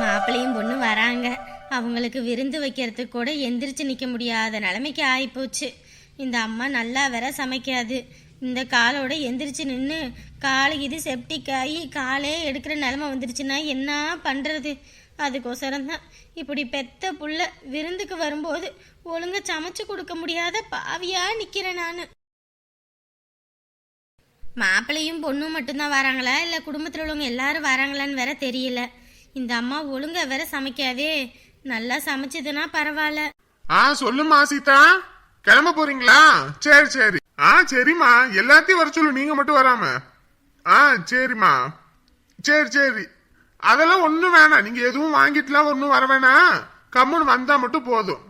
மாப்பிள்ளையும் பொண்ணு வராங்க. அவங்களுக்கு விருந்து வைக்கிறதுக்கு கூட எந்திரிச்சு நிற்க முடியாத நிலைமைக்கு ஆகிப்போச்சு இந்த அம்மா நல்லா வேற சமைக்காது. இந்த காலோட எந்திரிச்சு நின்று காலு இது செப்டிக் ஆகி காலே எடுக்கிற நிலமை வந்துருச்சுன்னா என்ன பண்ணுறது அதுக்கோசரம் தான். இப்படி பெத்த புள்ள விருந்துக்கு வரும்போது ஒழுங்காக சமைச்சு கொடுக்க முடியாத பாவியாக நிற்கிறேன் நான். மாப்பிள்ளையும் பொண்ணும் மட்டும்தான் வராங்களா? இல்லை குடும்பத்தில் உள்ளவங்க எல்லாரும் வராங்களான்னு வேற தெரியல. இந்த அம்மா ஒழுங்கா வேற சமைக்காதே. நல்லா சமைச்சதுன்னா பரவாயில்ல. ஆ சொல்லுமா சீதா. கிளம்ப போறீங்களா? சரி சரி. ஆ சரிம்மா. எல்லாத்தையும் வர சொல்லு நீங்க மட்டும் வராம. ஆ சரிம்மா. சரி சரி. அதெல்லாம் ஒண்ணும் வேணாம். நீங்க எதுவும் வாங்கிட்டுலாம் ஒன்றும் வர வேணாம். கம்முன்னு வந்தா மட்டும் போதும்.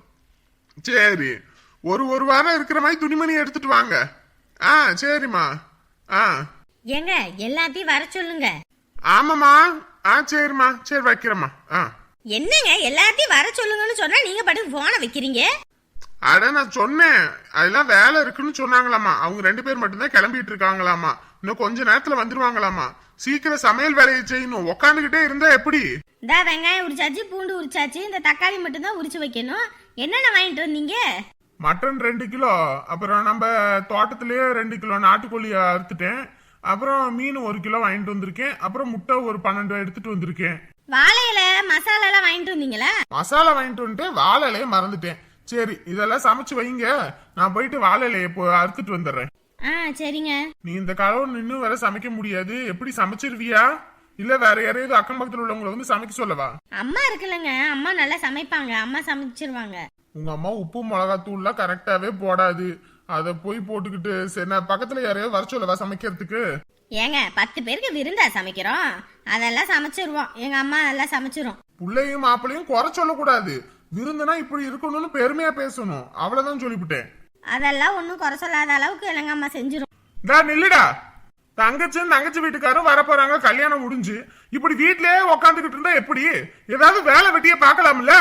சரி. ஒரு ஒரு வாரம் இருக்கிற மாதிரி துணிமணி எடுத்துட்டு வாங்க. ஆ சரிம்மா. ஆ. ஏங்க எல்லாத்தையும் வர சொல்லுங்க. ஆமாம்மா. ஆ சரிம்மா சரி வைக்கிறேம்மா. ஆ. என்னங்க எல்லாத்தையும் வர சொல்லுங்கன்னு சொன்னா நீங்க பாட்டுக்கு போனை வைக்கிறீங்க? அட நான் சொன்னேன். அதெல்லாம் வேலை இருக்குன்னு சொன்னாங்களாமா அவங்க ரெண்டு பேர் மட்டும்தான் கிளம்பிட்டு இருக்காங்களாமா இன்னும் கொஞ்ச நேரத்துல வந்துருவாங்களாமா சீக்கிரம் சமையல் வேலையை செய்யணும். உக்காந்துகிட்டே இருந்தா எப்படி? இந்த வெங்காயம் உரிச்சாச்சு பூண்டு உரிச்சாச்சு இந்த தக்காளி மட்டும்தான் உரிச்சு வைக்கணும். என்னென்ன வாங்கிட்டு வந்தீங்க? மட்டன் ரெண்டு கிலோ. அப்புறம் நம்ம தோட்டத்திலேயே ரெண்டு கிலோ நாட்டுக்கோழி அறுத்துட்டேன். அப்புறம் மீன் ஒரு கிலோ வாங்கிட்டு வந்திருக்கேன். அப்புறம் முட்டை ஒரு பன்னெண்டு எடுத்துட்டு வந்திருக்கேன். வாழையில மசாலா எல்லாம் வாங்கிட்டு வந்தீங்களா? மசாலா வாங்கிட்டு வந்துட்டு வாழை இலையை மறந்துட்டேன். சரி இதெல்லாம் சமைச்சு வைங்க. நான் போயிட்டு வாழை இலையை போ அறுத்துட்டு வந்துடுறேன். ஆ சரிங்க. நீ இந்த கலவு நின்னு வேற சமைக்க முடியாது. எப்படி சமைச்சிருவியா? இல்ல வேற யாரையாவது அக்கம் பக்கத்துல உள்ளவங்களை வந்து சமைக்க சொல்லவா? அம்மா இருக்குல்லங்க. அம்மா நல்லா சமைப்பாங்க. அம்மா சமைச்சிருவாங்க. உங்க அம்மா உப்பு மிளகாத்தூள்லாம் கரெக்டாவே போடாது. அத போய் போட்டுக்கிட்டு சரி நான் பக்கத்துல யாரையாவது வர சொல்லவா சமைக்கிறதுக்கு? ஏங்க பத்து பேருக்கு விருந்தா சமைக்கிறோம். அதெல்லாம் சமைச்சிருவோம். எங்க அம்மா நல்லா சமைச்சிரும். புள்ளையும் மாப்பிள்ளையும் குறை சொல்லக்கூடாது. விருந்துனா இப்படி இருக்கணும்னு பெருமையா பேசணும். அவ்வளவுதான் சொல்லிவிட்டேன். அதெல்லாம் ஒன்றும் குறை சொல்லாத அளவுக்கு எங்க அம்மா செஞ்சிரும். டா நில்லுடா. தங்கச்சியும் தங்கச்சி வீட்டுக்காரும் வர போறாங்க கல்யாணம் முடிஞ்சு. இப்படி வீட்லயே உக்காந்துக்கிட்டு இருந்தா எப்படி? ஏதாவது வேலை வெட்டியே பார்க்கலாம்ல?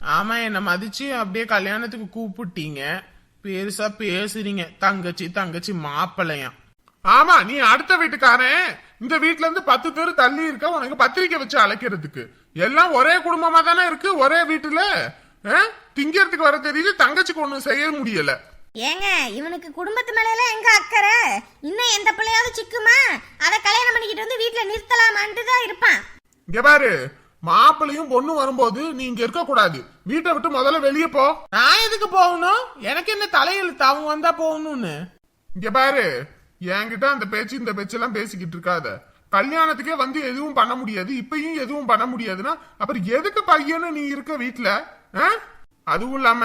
ஆமா என்ன மதிச்சு அப்படியே கல்யாணத்துக்கு கூப்பிட்டீங்க. பெருசா பேசுறீங்க. தங்கச்சி தங்கச்சி மாப்பிள்ளையாம் ஆமா நீ அடுத்த வீட்டுக்காரன் இந்த வீட்ல இருந்து பத்து பேர் தள்ளி இருக்க உனக்கு பத்திரிக்கை வச்சு அழைக்கிறதுக்கு. எல்லாம் ஒரே குடும்பமா தானே இருக்கு ஒரே வீட்டுல? திங்கிறதுக்கு வர தெரியுது தங்கச்சிக்கு ஒண்ணும் செய்ய முடியல. ஏங்க இவனுக்கு குடும்பத்து மேல எங்க அக்கறை? இன்னும் எந்த பிள்ளையாவது சிக்குமா? அதை கல்யாணம் பண்ணிக்கிட்டு வந்து வீட்டுல நிறுத்தலாமான்ட்டு தான் இருப்பான். இங்க பாரு மாப்பிள்ளையும் பொண்ணு வரும்போது நீ இங்க இருக்க கூடாது வீட்டை விட்டு முதல்ல வெளியே போ. நான் எதுக்கு போகணும்? எனக்கு என்ன தலையெழுத்து? அவங்க வந்தா போகணும்னு. இங்க பாரு. என்கிட்ட அந்த பேச்சு இந்த பேச்செல்லாம் பேசிக்கிட்டு இருக்காத. கல்யாணத்துக்கே வந்து எதுவும் பண்ண முடியாது. இப்பயும் எதுவும் பண்ண முடியாதுன்னா அப்புறம் எதுக்கு பையனு நீ இருக்க வீட்ல? ஆ? அதுவும் இல்லாம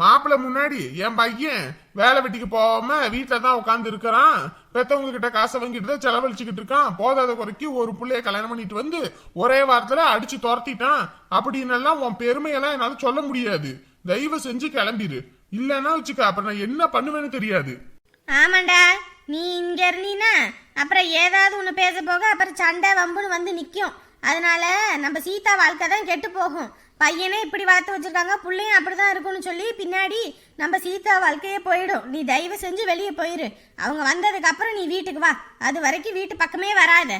மாப்பிள்ளை முன்னாடி என் பையன் வேலை வெட்டிக்கு போகாம வீட்ல தான் உட்காந்து இருக்கிறான். பெத்தவங்க கிட்ட காசை வாங்கிட்டு தான் செலவழிச்சுக்கிட்டு இருக்கான். போதாத குறைக்கு ஒரு பிள்ளைய கல்யாணம் பண்ணிட்டு வந்து ஒரே வாரத்துல அடிச்சு துரத்திட்டான். அப்படின்னு எல்லாம் உன் பெருமையெல்லாம் என்னால சொல்ல முடியாது. தயவு செஞ்சு கிளம்பிரு. இல்லைன்னா வச்சுக்க அப்புறம் நான் என்ன பண்ணுவேன்னு தெரியாது. ஆமாண்டா நீ இங்க இருந்தீனா அப்புறம் ஏதாவது ஒன்று பேச போக அப்புறம் சண்டை வம்புன்னு வந்து நிற்கும் அதனால நம்ம சீதா வாழ்க்கை தான் கெட்டு போகும். பையனே இப்படி வளர்த்து வச்சிருக்காங்க பிள்ளையும் அப்படிதான் இருக்கும்னு சொல்லி பின்னாடி நம்ம சீதா வாழ்க்கையே போயிடும். நீ தயவு செஞ்சு வெளியே போயிரு. அவங்க வந்ததுக்கு அப்புறம் நீ வீட்டுக்கு வா. அது வரைக்கும் வீட்டு பக்கமே வராத.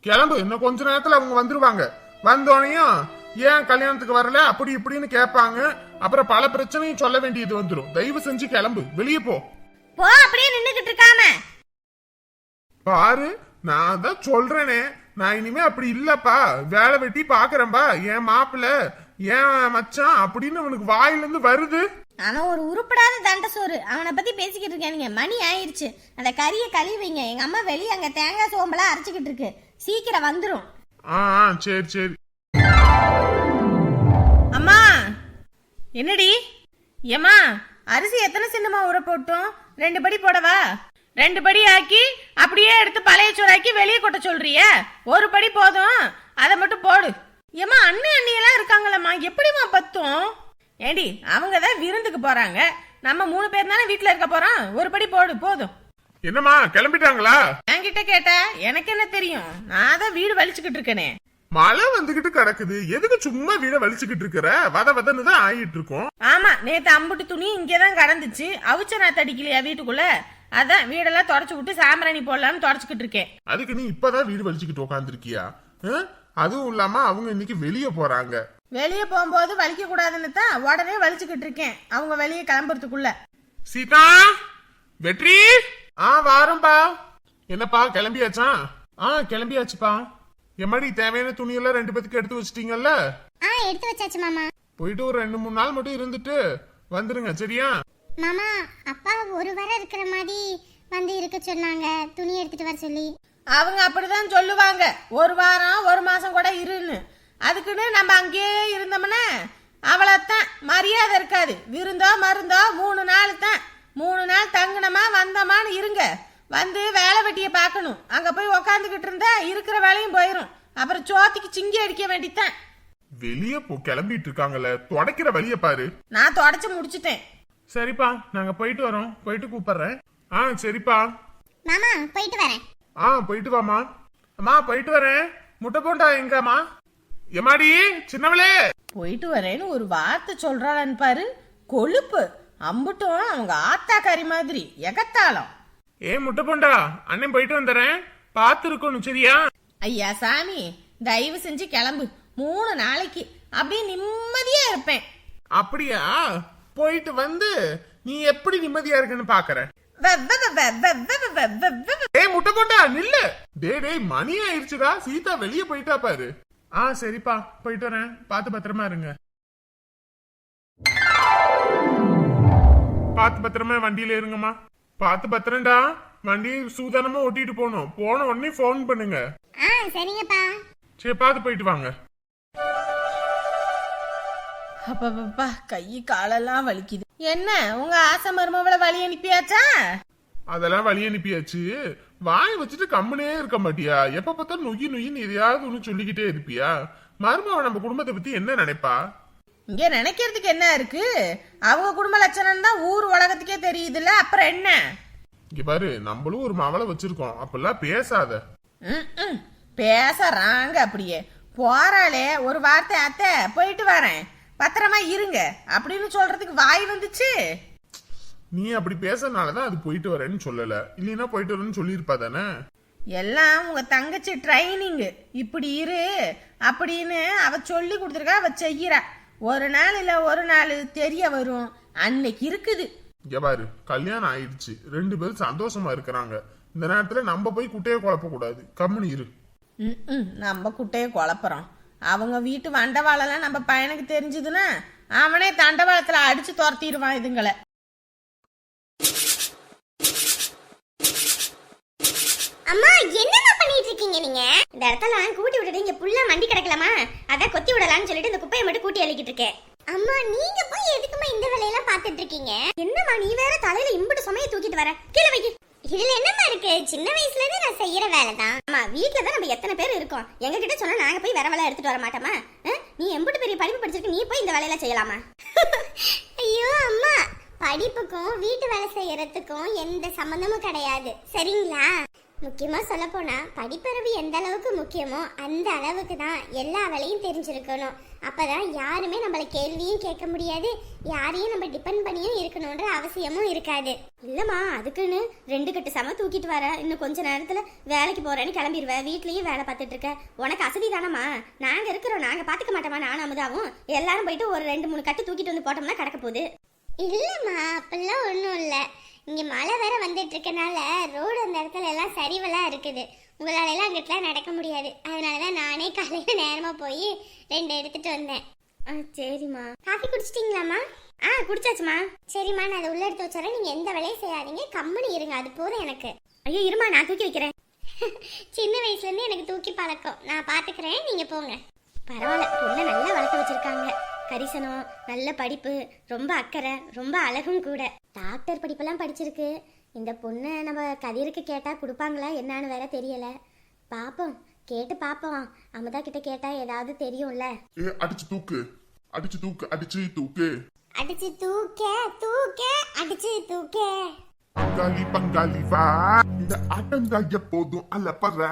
கிளம்பு. இன்னும் கொஞ்ச நேரத்துல அவங்க வந்துருவாங்க. வந்தோடனையும் ஏன் கல்யாணத்துக்கு வரல? அப்படி இப்படின்னு கேட்பாங்க. அப்புறம் பல பிரச்சனையும் சொல்ல வேண்டியது வந்துடும் தயவு செஞ்சு கிளம்பு. வெளியே போ. போ அப்படியே நின்றுக்கிட்டு இருக்காம. பாரு நான் தான் சொல்றேனே. நான் இனிமே அப்படி இல்லப்பா. வேலை வெட்டி பாக்குறேன்பா என் மாப்பிள்ள ஏன் மச்சான்? அப்படின்னு அவனுக்கு வாயில இருந்து வருது. அவன் ஒரு உருப்படாத தண்ட சோறு. அவனை பத்தி பேசிக்கிட்டு இருக்கானுங்க. மணி ஆயிருச்சு. அந்த கறியை கழுவிங்க எங்க அம்மா வெளியே அங்க தேங்காய் சோம்பெல்லாம் அரைச்சிக்கிட்டு இருக்கு. சீக்கிரம் வந்துரும். ஆ ஆ, சரி சரி. அம்மா என்னடி? ஏம்மா அரிசி எத்தனை சின்னமா ஊற போட்டோம்? ரெண்டு படி போடவா? ரெண்டு படி ஆக்கி அப்படியே எடுத்து பழைய சோறாக்கி வெளியே கொட்ட சொல்றிய? ஒரு படி போதும். அதை மட்டும் போடு. ஏம்மா அண்ணன் அண்ணியெல்லாம் இருக்காங்களம்மா எப்படிம்மா பத்தும்? ஏண்டி அவங்க தான் விருந்துக்கு போறாங்க. நம்ம மூணு பேர் தானே வீட்டுல இருக்க போறோம். ஒரு படி போடு போதும். என்னம்மா கிளம்பிட்டாங்களா? என்கிட்ட கேட்ட எனக்கு என்ன தெரியும்? நான் தான் வீடு வலிச்சுக்கிட்டு இருக்கேனே. மழை வந்துகிட்டு கிடக்குது. எதுக்கு சும்மா வீட வலிச்சுக்கிட்டு இருக்கிற? வத வதன்னு தான் ஆயிட்டு இருக்கோம். ஆமா நேத்து அம்புட்டு துணி இங்கதான் கடந்துச்சு அவிச்ச நான் தடிக்கலையா வீட்டுக்குள்ள? அதான் வீடெல்லாம் தொடச்சு விட்டு சாம்பிராணி போடலாம்னு தொடச்சுக்கிட்டு இருக்கேன். அதுக்கு நீ இப்பதான் வீடு வலிச்சுக்கிட்டு உட்காந்துருக்கியா? அதுவும் இல்லாம அவங்க இன்னைக்கு வெளியே போறாங்க. வெளியே போகும்போது வலிக்க கூடாதுன்னு தான் உடனே வலிச்சுக்கிட்டு இருக்கேன். அவங்க வெளியே கிளம்புறதுக்குள்ள. சீதா! வெற்றி! ஆ வாரம்பா. என்னப்பா கிளம்பியாச்சா? ஆ கிளம்பியாச்சுப்பா. எம்மாடி தேவையான துணியெல்லாம் ரெண்டு பேத்துக்கு எடுத்து வச்சிட்டீங்கல்ல? ஆ எடுத்து வச்சாச்சு மாமா. போயிட்டு ஒரு ரெண்டு மூணு நாள் மட்டும் இருந்துட்டு வந்துருங்க சரியா? மாமா அப்பா ஒரு வாரம் இருக்கிற மாதிரி வந்து இருக்க சொன்னாங்க. துணி எடுத்துட்டு வர சொல்லி. அவங்க அப்படிதான் சொல்லுவாங்க. ஒரு வாரம் ஒரு மாசம் கூட இருன்னு. அதுக்குன்னு நம்ம அங்கேயே இருந்தோம்னா அவ்வளோத்தான் மரியாதை இருக்காது. விருந்தோ மருந்தோ மூணு நாள் தான். மூணு நாள் தங்கினமா வந்தோமான்னு இருங்க. வந்து வேலை வெட்டியை பார்க்கணும். அங்கே போய் உக்காந்துக்கிட்டு இருந்தா இருக்கிற வேலையும் போயிடும் அப்புறம் சோத்திக்கு சிங்கி அடிக்க வேண்டித்தான். வெளியே போ கிளம்பிட்டு இருக்காங்கல்ல. தொடக்கிற வழிய பாரு. நான் தொடச்சி முடிச்சிட்டேன். சரிப்பா நாங்க போயிட்டு வரோம். போயிட்டு கூப்பிடுறேன். ஆ சரிப்பா. மாமா போயிட்டு வரேன். ஆ போயிட்டு வாமா அம்மா போயிட்டு வரேன் முட்டை போண்டா எங்கம்மா எம்மாடி சின்னவளே போயிட்டு வரேன்னு ஒரு வார்த்தை சொல்றாளான்னு பாரு கொழுப்பு அம்புட்டும் அவங்க ஆத்தாக்காரி மாதிரி எகத்தாளம் ஏ முட்டை போண்டா அண்ணன் போயிட்டு வந்துடுறேன் பார்த்து இருக்கணும் சரியா ஐயா சாமி தயவு செஞ்சு கிளம்பு மூணு நாளைக்கு அப்படியே நிம்மதியா இருப்பேன் அப்படியா போயிட்டு வந்து நீ எப்படி நிம்மதியா இருக்குன்னு பாக்குற வெ, வெ, வெ, வெ, வெ, போண்டா நில்லு. டேய் டேய் மணி ஆயிருச்சுடா. சீதா வெளியே போயிட்டா பாரு. ஆ சரிப்பா. போயிட்டு வரேன். பார்த்து பத்திரமா இருங்க. பார்த்து பத்திரமா வண்டியில இருங்கம்மா. பார்த்து பத்திரம்டா. வண்டியை சூதானமா ஓட்டிட்டு போகணும். போன உடனே ஃபோன் பண்ணுங்க. ஆ சரிங்கப்பா. சரி பார்த்து போயிட்டு வாங்க. அப்பப்பப்பா கை காலெல்லாம் வலிக்குது. என்ன உங்க ஆசை மருமவளை வழி அனுப்பியாச்சா? அதெல்லாம் வழி அனுப்பியாச்சு. வாய் வச்சுட்டு கம்முனே இருக்க மாட்டியா? எப்ப பார்த்தாலும் நொய்யி நொய்யின்னு எதையாவது ஒண்ணு சொல்லிக்கிட்டே இருப்பியா? மருமவ நம்ம குடும்பத்தை பத்தி என்ன நினைப்பா? இங்க நினைக்கிறதுக்கு என்ன இருக்கு? அவங்க குடும்ப லட்சணம் தான் ஊர் உலகத்துக்கே தெரியுதுல்ல அப்புறம் என்ன? இங்க பாரு நம்மளும் ஒரு மவளை வச்சிருக்கோம். அப்பெல்லாம் பேசாத. பேசறாங்க அப்படியே. போறாளே ஒரு வார்த்தை அத்தை போயிட்டு வரேன். பத்திரமா இருங்க. அப்படின்னு சொல்றதுக்கு வாய் வந்துச்சு? நீ அப்படி பேசுறதுனாலதான் அது போயிட்டு வரேன்னு சொல்லல. இல்லைன்னா போயிட்டு வரேன்னு சொல்லியிருப்பா தானே? எல்லாம் உங்க தங்கச்சி ட்ரைனிங் இப்படி இரு அப்படின்னு அவ சொல்லி கொடுத்துருக்கா அவ செய்யறா. ஒரு நாள் இல்ல ஒரு நாள் தெரிய வரும். அன்னைக்கு இருக்குது. இங்க பாரு கல்யாணம் ஆயிடுச்சு. ரெண்டு பேரும் சந்தோஷமா இருக்கிறாங்க. இந்த நேரத்துல நம்ம போய் குட்டையை குழப்ப கூடாது. கம்முனு இரு. ம்ம். நம்ம குட்டையை குழப்புறோம். அவங்க வீட்டு வண்டவாளம்லாம் நம்ம பையனுக்கு தெரிஞ்சதுன்னா அவனே தண்டவாளத்துல அடிச்சு துரத்திடுவான் இதுங்களை. அம்மா என்னம்மா பண்ணிட்டு இருக்கீங்க நீங்க? இந்த இடத்துல கூட்டி விட்டுட்டு இங்க புல்லா மண்டி கிடக்கலாமா? அதான் கொத்தி விடலாம்னு சொல்லிட்டு இந்த குப்பையை மட்டும் கூட்டி அள்ளிக்கிட்டு இருக்கேன். அம்மா நீங்க போய் எதுக்குமா இந்த வேலையெல்லாம் பார்த்துட்டு இருக்கீங்க? என்னம்மா நீ வேற தலையில இம்புட்டு சுமையை தூக்கிட்டு வர? கீழே வைக்க. இதுல என்னம்மா இருக்கு? சின்ன வயசுல இருந்து நான் செய்யற வேலை தான். அம்மா தான் நம்ம எத்தனை பேர் இருக்கோம். எங்க கிட்ட சொன்னா நாங்க போய் வேற வேலை எடுத்துட்டு வர மாட்டோமா? நீ எம்புட்டு பெரிய படிப்பு படிச்சிருக்கு நீ போய் இந்த வேலையெல்லாம் செய்யலாமா? ஐயோ அம்மா படிப்புக்கும் வீட்டு வேலை செய்யறதுக்கும் எந்த சம்மந்தமும் கிடையாது. சரிங்களா? முக்கியமாக சொல்ல போனால் படிப்பறிவு எந்த அளவுக்கு முக்கியமோ அந்த அளவுக்கு தான் எல்லா வேலையும் தெரிஞ்சிருக்கணும். அப்பதான் யாருமே நம்மளை கேள்வியும் கேட்க முடியாது யாரையும் நம்ம டிபெண்ட் பண்ணியும் இருக்கணுன்ற அவசியமும் இருக்காது. இல்லைம்மா அதுக்குன்னு ரெண்டு கட்டு சம தூக்கிட்டு வர இன்னும் கொஞ்ச நேரத்தில் வேலைக்கு போகிறேன்னு கிளம்பிடுவேன் வீட்லேயும் வேலை பார்த்துட்டு இருக்க. உனக்கு அசதி தானம்மா நாங்கள் இருக்கிறோம் நாங்கள் பார்த்துக்க மாட்டோமா நானும் அமுதாவும்? எல்லாரும் போயிட்டு ஒரு ரெண்டு மூணு கட்டு தூக்கிட்டு வந்து போட்டோம்னா கிடக்க போகுது. இல்லைம்மா அப்பெல்லாம் ஒன்றும் இல்லை. இங்கே மழை வேற வந்துட்டு இருக்கனால ரோடு அந்த இடத்துல எல்லாம் சரிவெல்லாம் இருக்குது. உங்களால எல்லாம் அங்கிட்டலாம் நடக்க முடியாது. அதனால தான் நானே காலையில் நேரமாக போய் ரெண்டு எடுத்துட்டு வந்தேன். ஆ சரிம்மா. காஃபி குடிச்சிட்டிங்களாம்மா? ஆ குடிச்சாச்சுமா சரிம்மா நான் அதை உள்ள எடுத்து வச்சுறேன். நீங்கள் எந்த வேலையும் செய்யாதீங்க. கம்முனு இருங்க. அது போதும் எனக்கு. ஐயோ இருமா நான் தூக்கி வைக்கிறேன். சின்ன வயசுலேருந்து எனக்கு தூக்கி பழக்கம். நான் பார்த்துக்கிறேன் நீங்கள் போங்க. பரவாயில்ல. பொண்ணை நல்லா வளர்த்து வச்சிருக்காங்க. கரிசனம் நல்ல படிப்பு ரொம்ப அக்கறை ரொம்ப அழகும் கூட. டாக்டர் படிப்பெல்லாம் படிச்சிருக்கு. இந்த பொண்ணை நம்ம கதிருக்கு கேட்டா கொடுப்பாங்களா என்னன்னு வேற தெரியல. பாப்போம். கேட்டு பாப்போம். அமுதா கிட்ட கேட்டா ஏதாவது தெரியும்ல. ஏ அடிச்சு தூக்கு. அடிச்சு தூக்கு அடிச்சு தூக்கு. அடிச்சு தூக்க தூக்க அடிச்சு தூக்க. பங்காளி பங்காளி வா. இந்த ஆட்டந்தா எப்போதும் அல்லப்படுற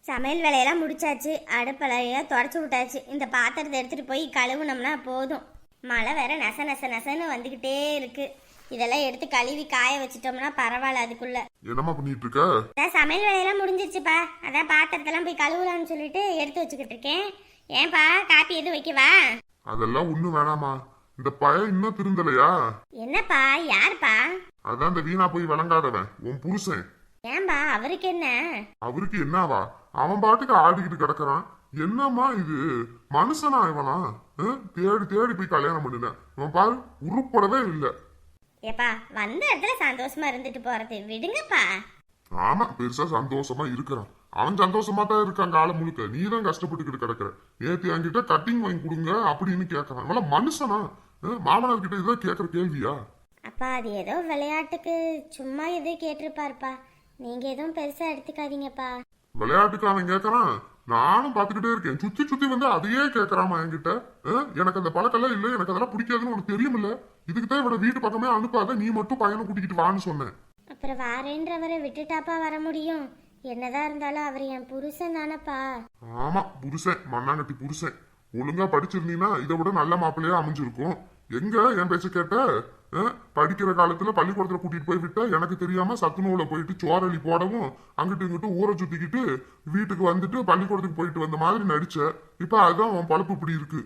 சமையல் வேலையெல்லாம் முடிச்சாச்சு. அடுப்பலைய தொடச்சி விட்டாச்சு. இந்த பாத்திரத்தை எடுத்துட்டு போய் கழுவுனோம்னா போதும். மழை வேற நச நச நசன்னு வந்துக்கிட்டே இருக்கு. இதெல்லாம் எடுத்து கழுவி காய வச்சிட்டோம்னா பரவாயில்ல அதுக்குள்ள. என்னம்மா பண்ணிட்டு இருக்க அதான் சமையல் வேலையெல்லாம் முடிஞ்சிருச்சுப்பா. அதான் பாத்திரத்தெல்லாம் போய் கழுவலாம்னு சொல்லிட்டு எடுத்து வச்சுக்கிட்டு இருக்கேன். ஏன்பா காப்பி எதுவும் வைக்கவா? அதெல்லாம் ஒண்ணும் வேணாமா இந்த பையன் இன்னும் திருந்தலையா? என்னப்பா யாருப்பா? அதான் இந்த வீணா போய் விளங்காதவன். உன் புருஷன். ஏன்பா அவருக்கு என்ன? அவருக்கு என்னவா? அவன் பாட்டுக்கு ஆடிக்கிட்டு கிடக்குறான். என்னம்மா இது? மனுஷனா இவனா? தேடி தேடி போய் கல்யாணம் பண்ணினேன். இவன் பாரு உருப்படவே இல்லை. ஏப்பா வந்த இடத்துல சந்தோஷமா இருந்துட்டு போறது. விடுங்கப்பா. ஆமா பெருசா சந்தோஷமா இருக்கிறான். அவன் சந்தோஷமா தான் இருக்கான் காலம் முழுக்க. நீ தான் கஷ்டப்பட்டுக்கிட்டு கிடக்குற. நேத்து என்கிட்ட கட்டிங் வாங்கி கொடுங்க அப்படின்னு கேட்கறான் இவெல்லாம் மனுஷனா? மாமனார் கிட்ட இதான் கேட்கற கேள்வியா? அப்பா அது ஏதோ விளையாட்டுக்கு சும்மா எதோ கேட்டிருப்பாருப்பா. நீங்க எதுவும் பெருசா எடுத்துக்காதீங்கப்பா. விளையாட்டுக்கு அவன் கேட்கறான் நானும் பாத்துக்கிட்டே இருக்கேன். சுத்தி சுத்தி வந்து அதையே கேட்கறாமா என்கிட்ட? எனக்கு அந்த பழக்கெல்லாம் இல்லை எனக்கு அதெல்லாம் பிடிக்காதுன்னு உனக்கு தெரியுமில்ல? இதுக்கு தான் இவட வீட்டு பக்கமே அனுப்பாத நீ மட்டும் பையனை கூட்டிக்கிட்டு வான்னு சொன்னேன். அப்புறம் வாரேன்றவரை விட்டுட்டாப்பா வர முடியும். என்னதான் இருந்தாலும் அவர் என் புருஷன் தானப்பா. ஆமா புருஷன் மண்ணாங்கட்டி புருஷன். ஒழுங்கா படிச்சிருந்தீங்கன்னா இதை விட நல்ல மாப்பிள்ளையா அமைஞ்சிருக்கும். எங்க? என் பேச்ச கேட்ட? படிக்கிற காலத்துல பள்ளிக்கூடத்துல கூட்டிட்டு போய் விட்டா எனக்கு தெரியாம சத்துணவுல போயிட்டு சோரளி போடவும் அங்கிட்டு இங்கிட்டு ஊரை சுத்திக்கிட்டு வீட்டுக்கு வந்துட்டு பள்ளிக்கூடத்துக்கு போயிட்டு வந்த மாதிரி நடிச்ச. இப்ப அதுதான் உன் பழப்பு இப்படி இருக்கு.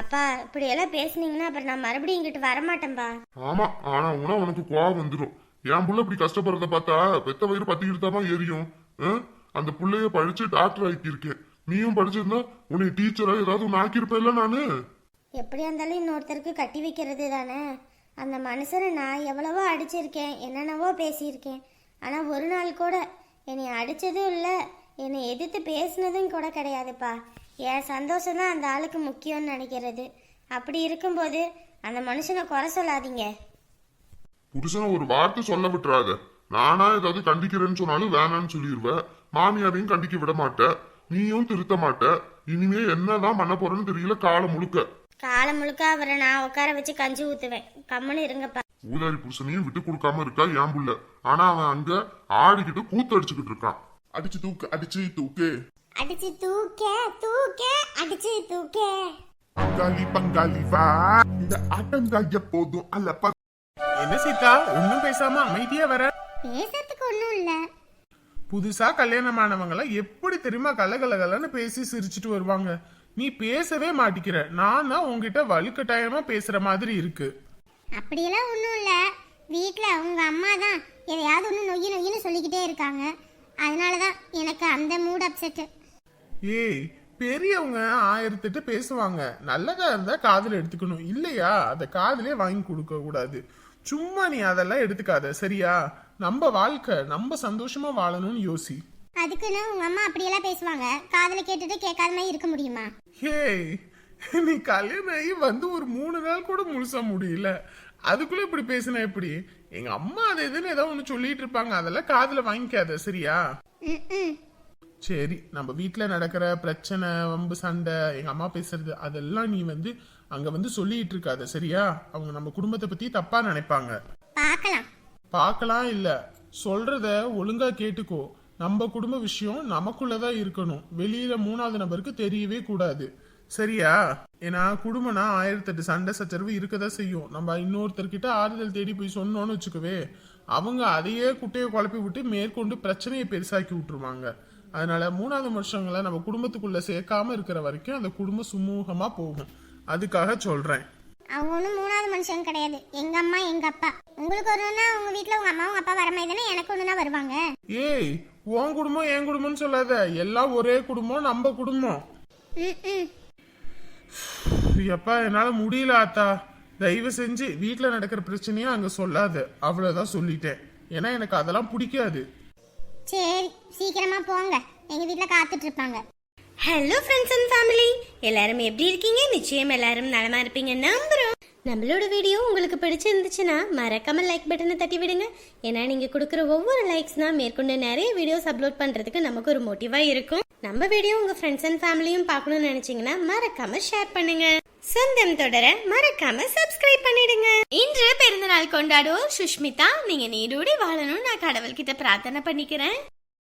அப்பா இப்படி எல்லாம் பேசுனீங்கன்னா அப்புறம் நான் மறுபடியும் இங்கிட்டு வரமாட்டேன்பா. ஆமா ஆனா உனா உனக்கு கோவம் வந்துடும் என் புள்ள இப்படி கஷ்டப்படுறத பார்த்தா பெத்த வயிறு பத்திக்கிட்டு தான் எரியும்? அந்த புள்ளைய படிச்சு டாக்டர் ஆக்கியிருக்கேன். நீயும் படிச்சிருந்தா உன்னை டீச்சரா ஏதாவது ஒன்று ஆக்கியிருப்பேன்ல நானு? எப்படியா இருந்தாலும் இன்னொருத்தருக்கு கட்டி வைக்கிறது தானே? அந்த மனுஷனை நான் எவ்வளவோ அடிச்சிருக்கேன் என்னென்னவோ பேசியிருக்கேன். ஆனால் ஒரு நாள் கூட என்னை அடித்ததும் இல்லை என்னை எதிர்த்து பேசினதும் கூட கிடையாதுப்பா. என் சந்தோஷம் தான் அந்த ஆளுக்கு முக்கியம்னு நினைக்கிறது. அப்படி இருக்கும்போது அந்த மனுஷனை குறை சொல்லாதீங்க. புருஷனை ஒரு வார்த்தை சொல்ல விட்டுறாத. நானா ஏதாவது கண்டிக்கிறேன்னு சொன்னாலும் வேணாம்னு சொல்லிடுவ மாமியாரையும் கண்டிக்க விட மாட்ட. நீயும் திருத்த மாட்ட. இனிமே என்னதான் பண்ண போறேன்னு தெரியல காலம் முழுக்க. காலம் முழுக்க அவரை நான் உட்கார வச்சு கஞ்சி ஊற்றுவேன் கம்முன்னு இருங்கப்பா. ஊதாரி புருஷனையும் விட்டு கொடுக்காம இருக்கா என் புள்ள? ஆனா அவன் அங்க ஆடிக்கிட்டு கூத்து அடிச்சுக்கிட்டு இருக்கான். அடிச்சு தூக்கு அடிச்சு தூக்கு. அடிச்சு தூக்க தூக்க அடிச்சு தூக்க. பங்காளி பங்காளி வா. இந்த ஆட்டம் தான் எப்போதும் அல்ல என்ன சீதா ஒன்னும் பேசாம அமைதியா வர. பேசுறதுக்கு ஒன்றும் இல்லை. புதுசா கல்யாணமானவங்கள எப்படி தெரியுமா கலகலகலன்னு பேசி சிரிச்சிட்டு வருவாங்க. நீ பேசவே மாட்டிக்கிற. நான் தான் உன்கிட்ட வலுக்கட்டாயமா பேசுற மாதிரி இருக்கு. அப்படியெல்லாம் ஒன்றும் இல்லை. வீட்டில் அவங்க அம்மா தான் எதையாவது ஒன்று நொய்யு நொய்யுன்னு சொல்லிக்கிட்டே இருக்காங்க. அதனால தான் எனக்கு அந்த மூட் அப்செட்டு ஏய் பெரியவங்க ஆயிரத்தெட்டு பேசுவாங்க. நல்லதா இருந்தா காதுல எடுத்துக்கணும். இல்லையா? அதை காதுலயே வாங்கி கொடுக்க கூடாது. சும்மா நீ அதெல்லாம் எடுத்துக்காத. சரியா? நம்ம வாழ்க்கை நம்ம சந்தோஷமா வாழணும்னு யோசி. அதுக்குன்னு உங்கள் அம்மா அப்படியெல்லாம் பேசுவாங்க. காதில் கேட்டுட்டு கேட்காத மாதிரி இருக்க முடியுமா? ஹே நீ கல்யாணம் ஆகி வந்து ஒரு மூணு நாள் கூட முழுசா முடியல. அதுக்குள்ள இப்படி பேசினா எப்படி? எங்க அம்மா அது இதுன்னு ஏதோ ஒண்ணு சொல்லிட்டு இருப்பாங்க. அதெல்லாம் காதுல வாங்கிக்காத சரியா? சரி நம்ம வீட்ல நடக்கிற பிரச்சனை வம்பு சண்டை எங்க அம்மா பேசுறது அதெல்லாம் நீ வந்து அங்க வந்து சொல்லிட்டு இருக்காத சரியா? அவங்க நம்ம குடும்பத்தை பத்தி தப்பா நினைப்பாங்க. பார்க்கலாம். பார்க்கலாம் இல்ல. சொல்றத ஒழுங்கா கேட்டுக்கோ. நம்ம குடும்ப விஷயம் நமக்குள்ளதான் இருக்கணும். வெளியில மூணாவது நபருக்கு தெரியவே கூடாது. சரியா? ஏன்னா குடும்பம்னா ஆயிரத்தெட்டு சண்டை சச்சரவு இருக்கதான் செய்யும். நம்ம இன்னொருத்தர்கிட்ட ஆறுதல் தேடி போய் சொன்னோம்னு வச்சுக்கவே அவங்க அதையே குட்டையை குழப்பி விட்டு மேற்கொண்டு பிரச்சனையை பெருசாக்கி விட்டுருவாங்க. அதனால மூணாவது மனுஷங்களை நம்ம குடும்பத்துக்குள்ள சேர்க்காம இருக்கிற வரைக்கும் அந்த குடும்பம் சுமூகமா போகும். அதுக்காக சொல்றேன். அவங்க ஒன்றும் மூணாவது மனுஷங்க கிடையாது. எங்கள் அம்மா எங்கள் அப்பா. உங்களுக்கு ஒன்றுனா உங்கள் வீட்டில் உங்கள் அம்மா உங்கள் அப்பா வர மாதிரி தானே எனக்கு ஒன்றுனா வருவாங்க? ஏய் உன் குடும்பம் என் குடும்பம்னு சொல்லாத. எல்லாம் ஒரே குடும்பம் நம்ம குடும்பம். எப்பா என்னால முடியல ஆத்தா. தயவு செஞ்சு வீட்ல நடக்கிற பிரச்சனைய அங்க சொல்லாத. அவ்வளவுதான் சொல்லிட்டேன். ஏன்னா எனக்கு அதெல்லாம் பிடிக்காது. சரி சீக்கிரமாக போங்க. எங்கள் வீட்டில் காத்துட்டு இருப்பாங்க. ஹலோ ஃப்ரெண்ட்ஸ் அண்ட் ஃபேமிலி எல்லாரும் எப்படி இருக்கீங்க? நிச்சயம் எல்லாரும் நலமா இருப்பீங்க. நம்புறோம். நம்மளோட வீடியோ உங்களுக்கு பிடிச்சிருந்துச்சுன்னா மறக்காம லைக் பட்டனை தட்டி விடுங்க. ஏன்னா நீங்க கொடுக்குற ஒவ்வொரு லைக்ஸ் தான் மேற்கொண்டு நிறைய வீடியோஸ் அப்லோட் பண்றதுக்கு நமக்கு ஒரு மோட்டிவா இருக்கும். நம்ம வீடியோ உங்க ஃப்ரெண்ட்ஸ் அண்ட் ஃபேமிலியும் பார்க்கணும்னு நினைச்சீங்கன்னா மறக்காம ஷேர் பண்ணுங்க. சொந்தம் தொடர மறக்காம சப்ஸ்கிரைப் பண்ணிடுங்க. இன்று பிறந்தநாள் கொண்டாடுவோம் சுஷ்மிதா. நீங்க நீடோடி வாழணும்னு நான் கடவுள்கிட்ட பிரார்த்தனை பண்ணிக்கிறேன்.